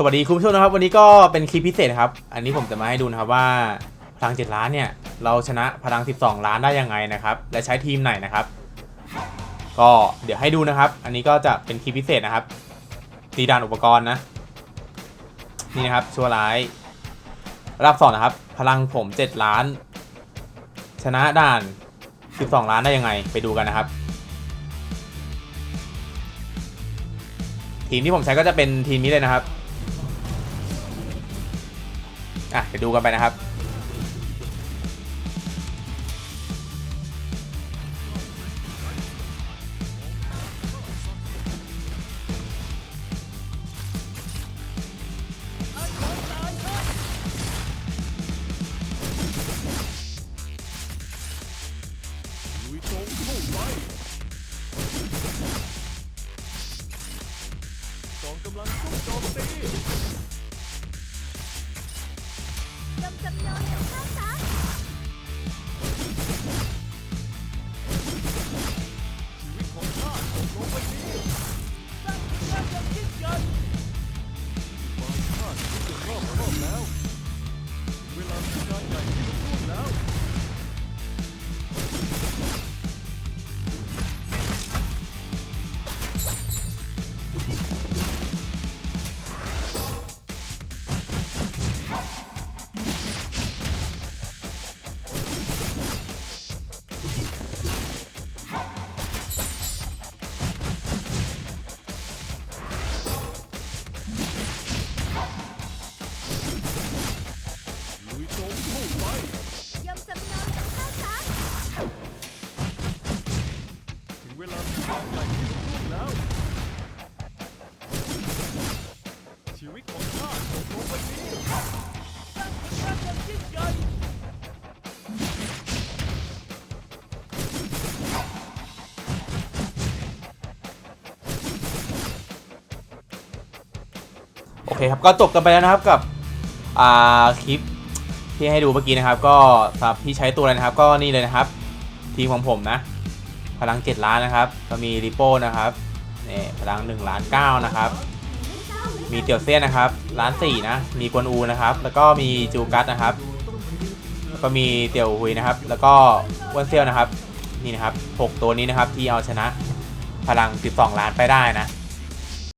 สวัสดีคุณผู้ชมนะครับ วันนี้ก็เป็นคลิปพิเศษครับ อันนี้ผมจะมาให้ดูนะครับว่าพลัง 7 ล้านเนี่ย เราชนะพลัง 12 ล้านได้ยังไงนะครับ และใช้ทีมไหนนะครับ ก็เดี๋ยวให้ดูนะครับ อันนี้ก็จะเป็นคลิปพิเศษนะครับ ตีด่านอุปกรณ์นะ นี่นะครับชั่วร้ายรับสองนะครับ พลังผม 7 ล้าน ชนะด่าน 12 ล้านได้ยังไง ไปดูกันนะครับทีมที่ผมใช้ก็จะเป็นทีมนี้เลยนะครับ อะเดี๋ยวดูกันไปนะครับกองกำลังซุ่มโจมตี Yeah. ตรงเข้าไปยำนวนกับข้าวสารถึงเวลาทำงานใหญ่ที่ต้องพูดแล้ว ชีวิตของข้าตกลงไปนี้สร้างผลงานอย่างยิ่งใหญ่โอเคครับก็จบกันไปแล้วนะครับกับ อ่า คลิป ที่ให้ดูเมื่อกี้นะครับ ก็สำหรับที่ใช้ตัวอะไรนะครับ ก็นี่เลยนะครับ ทีมของผมนะ พลัง 7 ล้านนะครับ ก็มีริโป้นะครับนี่พลัง1ล้าน9นะครับ มีเตียวเซียนนะครับล้านสี่นะ มีกวนอูนะครับ แล้วก็มีจูกัสนะครับแล้วก็มีเตียวหุยนะครับ แล้วก็อ้วนเซียวนะครับนี่นะครับหกตัวนี้นะครับที่เอาชนะพลัง 12 ล้านไปได้นะ